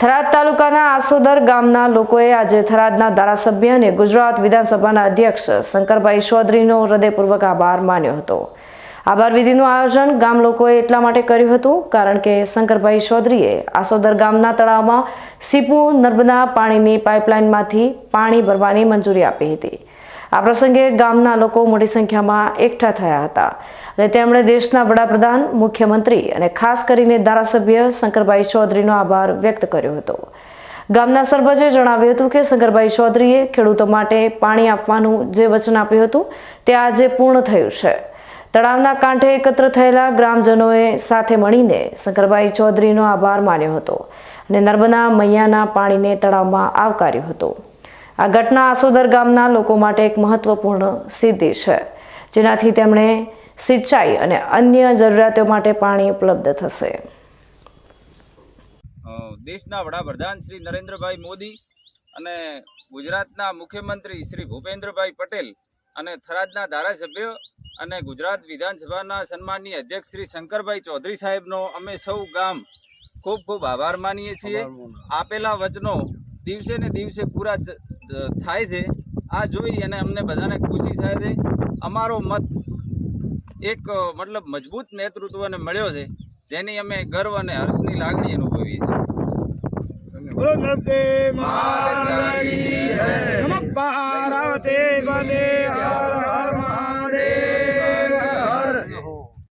થરાદ તાલુકાના આસોદર ગામના લોકોએ આજે થરાદના ધારાસભ્ય અને ગુજરાત વિધાનસભાના અધ્યક્ષ શંકરભાઈ ચૌધરીનો હૃદયપૂર્વક આભાર માન્યો હતો. આભાર વિધિનું આયોજન ગામ લોકોએ એટલા માટે કર્યું હતું કારણ કે શંકરભાઈ ચૌધરીએ આસોદર ગામના તળાવમાં સીપુ નર્મદા પાણીની પાઇપલાઇનમાંથી પાણી ભરવાની મંજૂરી આપી હતી. આ પ્રસંગે ગામના લોકો મોટી સંખ્યામાં એકઠા થયા હતા અને તેમણે દેશના વડાપ્રધાન, મુખ્યમંત્રી અને ખાસ કરીને ધારાસભ્ય શંકરભાઈ ચૌધરીનો આભાર વ્યક્ત કર્યો હતો. ગામના સરપંચે જણાવ્યું હતું કે શંકરભાઈ ચૌધરીએ ખેડૂતો માટે પાણી આપવાનું જે વચન આપ્યું હતું તે આજે પૂર્ણ થયું છે. તળાવના કાંઠે એકત્ર થયેલા ગ્રામજનોએ સાથે મળીને શંકરભાઈ ચૌધરીનો આભાર માન્યો હતો અને નર્મદા મૈયાના પાણીને તળાવમાં આવકાર્યું હતું. આ ઘટના આસોદર ગામના લોકો માટે એક મહત્વપૂર્ણ સિદ્ધિ છે. જેનાથી તેમણે સિંચાઈ અને અન્ય જરૂરિયાતો માટે પાણી ઉપલબ્ધ થશે. દેશના વડાપ્રધાન શ્રી નરેન્દ્રભાઈ મોદી અને ગુજરાતના મુખ્યમંત્રી શ્રી ભૂપેન્દ્રભાઈ પટેલ અને થરાદના ધારાસભ્ય અને ગુજરાત વિધાનસભાના સન્માનની અધ્યક્ષ શ્રી શંકરભાઈ ચૌધરી સાહેબનો અમે સૌ ગામ ખૂબ ખૂબ આભાર માનીએ છીએ. આપેલા વચનો દિવસે ને દિવસે પૂરા થાય છે. આ જોઈ અને અમને બધાને ખુશી થાય છે. અમારો મત એક મતલબ મજબૂત નેતૃત્વને મળ્યો છે, જેની અમે ગર્વ અને હર્ષની લાગણી અનુભવીએ છીએ.